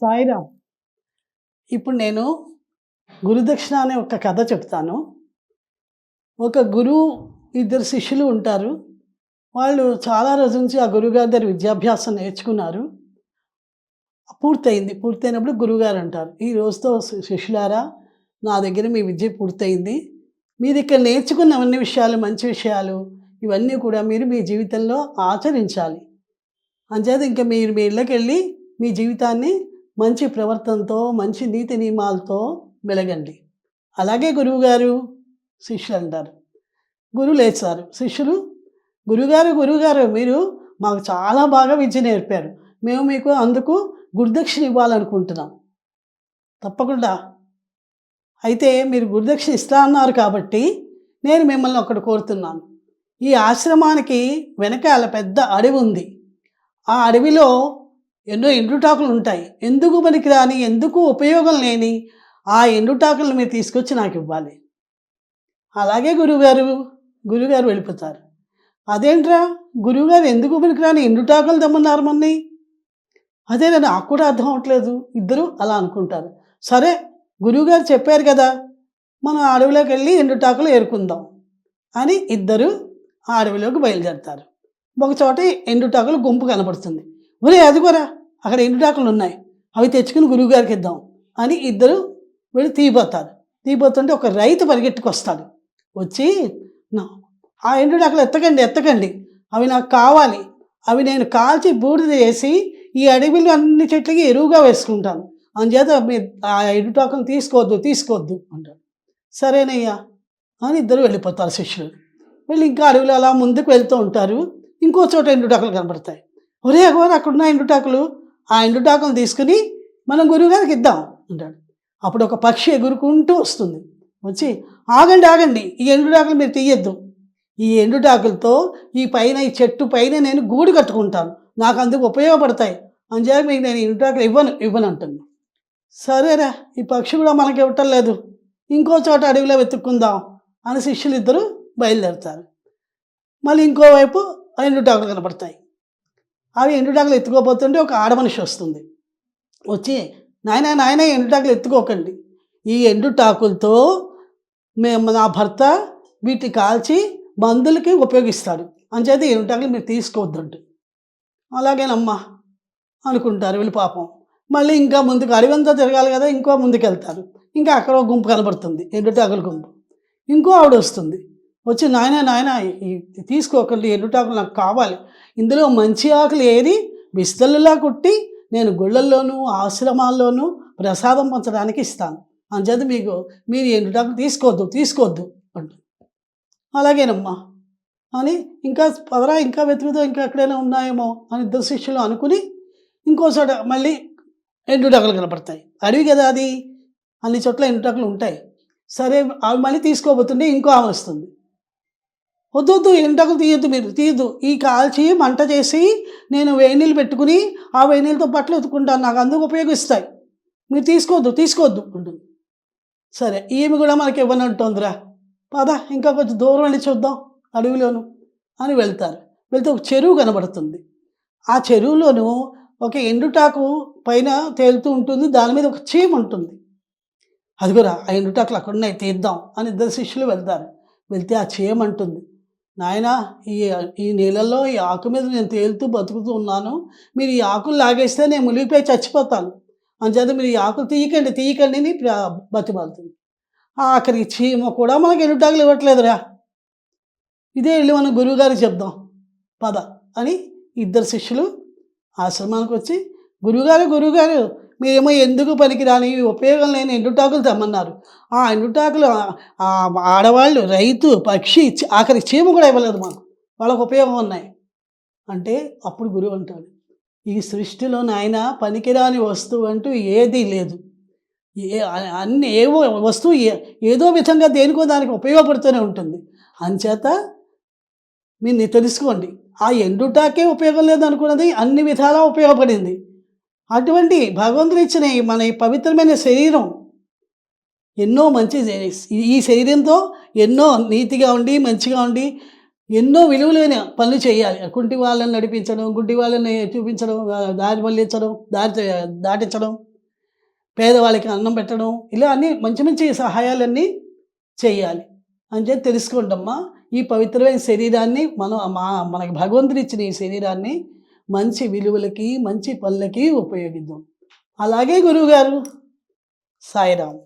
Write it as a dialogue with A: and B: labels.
A: సాయిరామ్. ఇప్పుడు నేను గురుదక్షిణ అనే ఒక కథ చెప్తాను. ఒక గురువు ఇద్దరు శిష్యులు ఉంటారు. వాళ్ళు చాలా రోజుల నుంచి ఆ గురువుగారి దగ్గర విద్యాభ్యాసం నేర్చుకున్నారు. పూర్తయింది. పూర్తయినప్పుడు గురువుగారు అంటారు ఈ రోజుతో శిష్యులారా నా దగ్గర మీ విద్య పూర్తయింది. మీరు ఇక్కడ నేర్చుకున్న అన్ని విషయాలు మంచి విషయాలు ఇవన్నీ కూడా మీరు మీ జీవితంలో ఆచరించాలి. అంచేత ఇంకా మీరు మీ ఇళ్ళకి వెళ్ళి మీ జీవితాన్ని మంచి ప్రవర్తనతో మంచి నీతి నియమాలతో వెలగండి అలాగే గురువుగారు శిష్యులు అంటారు. గురువు లేచారు. శిష్యులు గురుగారు గురుగారు మీరు మాకు చాలా బాగా విద్య నేర్పారు. మేము మీకు అందుకు గురుదక్షిణ ఇవ్వాలనుకుంటున్నాం. తప్పకుండా. అయితే మీరు గురుదక్షిణ ఇస్తా అన్నారు కాబట్టి నేను మిమ్మల్ని ఒకటి కోరుతున్నాను. ఈ ఆశ్రమానికి వెనకాల పెద్ద అడవి ఉంది. ఆ అడవిలో ఎన్నో ఎండుటాకులు ఉంటాయి. ఎందుకు పనికిరాని ఎందుకు ఉపయోగం లేని ఆ ఎండుటాకులను మీరు తీసుకొచ్చి నాకు ఇవ్వాలి. అలాగే గురువుగారు గురువుగారు వెళ్ళిపోతారు. అదేంట్రా? గురువుగారు ఎందుకు పనికిరాని ఎండుటాకులు తెమ్మన్నారు మొన్నీ? అదే నాకు కూడా అర్థం అవట్లేదు. ఇద్దరు అలా అనుకుంటారు. సరే గురువుగారు చెప్పారు కదా మనం అడవిలోకి వెళ్ళి ఎండుటాకులు ఏరుకుందాం అని ఇద్దరు ఆ అడవిలోకి బయలుదేరతారు. ఒకచోట ఎండుటాకులు గుంపు కనపడుతుంది. ఒరే అదిగోరా! అక్కడ ఎండుటాకులు ఉన్నాయి. అవి తెచ్చుకుని గురువుగారికి ఇద్దాం అని ఇద్దరు వెళ్ళి తీయబోతారు. తీయబోతుంటే ఒక రైతు పరిగెట్టుకొస్తాడు. వచ్చి నా ఆ ఎండుటాకులు ఎత్తకండి ఎత్తకండి. అవి నాకు కావాలి. అవి నేను కాల్చి బూడిద చేసి ఈ అడవిలో అన్ని చెట్లకి ఎరువుగా వేసుకుంటాను. అందుచేత మీ ఆ ఎండుటాకులు తీసుకోవద్దు తీసుకోవద్దు అంటాడు. సరేనయ్యా అని ఇద్దరు వెళ్ళిపోతారు శిష్యులు. వెళ్ళి ఇంకా అడవిలో అలా ముందుకు వెళ్తూ ఉంటారు. ఇంకో చోట ఎండుటాకులు కనబడతాయి. ఒరే అగోరు అక్కడ ఉన్న ఎండుటాకులు ఆ ఎండుటాకులు తీసుకుని మనం గురువుగారికి ఇద్దాం అంటాడు. అప్పుడు ఒక పక్షి ఎగురుకుంటూ వస్తుంది. వచ్చి ఆగండి ఆగండి ఈ ఎండుటాకులు మీరు తీయద్దు. ఈ ఎండుటాకులతో ఈ పైన ఈ చెట్టు పైన నేను గూడు కట్టుకుంటాను. నాకు అందుకు ఉపయోగపడతాయి. అంచేత మీకు నేను ఎండుటాకులు ఇవ్వను ఇవ్వను అంటుంది. సరేరా ఈ పక్షి కూడా మనకి ఇవ్వటం లేదు. ఇంకో చోట అడవిలో వెతుక్కుందాం అని శిష్యులు ఇద్దరు బయలుదేరుతారు. మళ్ళీ ఇంకోవైపు ఆ ఎండుటాకులు కనపడతాయి. అవి ఎండుటాకులు ఎత్తుకోపోతుంటే ఒక ఆడమనిషి వస్తుంది. వచ్చి నాయన నాయన ఎండుటాకులు ఎత్తుకోకండి. ఈ ఎండుటాకులతో మేము నా భర్త వీటిని కాల్చి మందులకి ఉపయోగిస్తాడు. అంచేత ఎండుటాకులు మీరు తీసుకోవద్దండి. అలాగేనమ్మా. అనుకుంటారు వీళ్ళు పాపం. మళ్ళీ ఇంకా ముందుకు అడవంతా తిరగాలి కదా ఇంకో ముందుకు వెళ్తారు ఇంకా అక్కడ ఒక గుంపు కనబడుతుంది ఎండుటాకుల గుంపు. ఇంకో ఆవిడ వస్తుంది. వచ్చి నాయన నాయన ఈ తీసుకోకండి ఎండుటాకులు నాకు కావాలి. ఇందులో మంచి ఆకులు ఏరి విస్తలులా కుట్టి నేను గుళ్ళల్లోనూ ఆశ్రమాల్లోనూ ప్రసాదం పంచడానికి ఇస్తాను. అంచేత మీకు మీరు ఎండుటాకులు తీసుకోవద్దు తీసుకోవద్దు అంటు అలాగేనమ్మా. అని ఇంకా పదరా ఇంకా వెతుకుతో ఇంకా ఎక్కడైనా ఉన్నాయేమో అని ఇద్దరు శిష్యులు అనుకుని ఇంకోసారి మళ్ళీ ఎండుటాకులు కనపడతాయి. అడవి కదా అది? అన్ని చోట్ల ఎండుటాకులు ఉంటాయి. సరే అవి మళ్ళీ తీసుకోబోతుంటే ఇంకో ఆమె వస్తుంది. వద్దు ఎండకు తీయద్దు మీరు తీయద్దు. ఈ కాల్చి మంట చేసి నేను వేడి నీళ్ళు పెట్టుకుని ఆ వేడి నీళ్ళతో బట్టలు ఉతుకుంటాను నాకు అందుకు ఉపయోగిస్తాయి. మీరు తీసుకోవద్దు తీసుకోవద్దు ఉంటుంది సరే ఈమె కూడా మనకి ఇవ్వనంటుందిరా పద ఇంకా కొంచెం దూరం వెళ్ళి చూద్దాం అడవిలోను అని వెళ్తారు. వెళ్తే ఒక చెరువు కనబడుతుంది. ఆ చెరువులోను ఒక ఎండుటాకు పైన తేలుతూ ఉంటుంది. దాని మీద ఒక చీమ ఉంటుంది. అదిగురా ఆ ఎండుటాకులు అక్కడ ఉన్నాయి తీద్దాం అని ఇద్దరు శిష్యులు వెళ్తారు. వెళ్తే ఆ చీమ అంటుంది. నాయన ఈ ఈ నీళ్ళల్లో ఈ ఆకు మీద నేను తేలుతూ బతుకుతూ ఉన్నాను. మీరు ఈ ఆకులు లాగేస్తే నేను మునిగిపోయి చచ్చిపోతాను. అంచేత మీరు ఈ ఆకులు తీయకండి తీయకండి అని బతిమాలుతుంది. ఆఖరికి చీమ కూడా మనకి ఎండుటాకులు ఇవ్వట్లేదురా. ఇదే వెళ్ళి మనం గురువుగారికి చెప్దాం. పద అని ఇద్దరు శిష్యులు ఆశ్రమానికి వచ్చి గురువుగారు గురువుగారు మీరేమో ఎందుకు పనికిరాని? ఉపయోగం లేని ఎండుటాకులు తెమ్మన్నారు. ఆ ఎండుటాకులు ఆడవాళ్ళు రైతు పక్షి ఆఖరి చీమ కూడా ఇవ్వలేదు మాకు. వాళ్ళకు ఉపయోగం ఉన్నాయి. అంటే అప్పుడు గురువు అంటాడు ఈ సృష్టిలో నాయన పనికిరాని వస్తువు అంటూ ఏదీ లేదు. ఏ అన్ని ఏవో వస్తువు ఏ- ఏదో విధంగా దేనికో దానికి ఉపయోగపడుతూనే ఉంటుంది. అంచేత మీరు తెలుసుకోండి ఆ ఎండుటాకే ఉపయోగం లేదు అనుకున్నది అన్ని విధాలా ఉపయోగపడింది. అటువంటి భగవంతుడు ఇచ్చిన మన ఈ పవిత్రమైన శరీరం ఎన్నో మంచి ఈ శరీరంతో ఎన్నో నీతిగా ఉండి మంచిగా ఉండి ఎన్నో విలువలైన పనులు చేయాలి. కుంటి వాళ్ళని నడిపించడం గుడ్డి వాళ్ళని చూపించడం దారి మళ్ళించడం దారి దాటించడం పేదవాళ్ళకి అన్నం పెట్టడం ఇలా అన్ని మంచి మంచి సహాయాలన్నీ చేయాలి. అంటే తెలుసుకోండమ్మా ఈ పవిత్రమైన శరీరాన్ని మనం మా మనకి భగవంతుడు ఇచ్చిన ఈ శరీరాన్ని మంచి విలువలకి మంచి పనులకి ఉపయోగిద్దాం. అలాగే గురువుగారు. సాయిరామ్.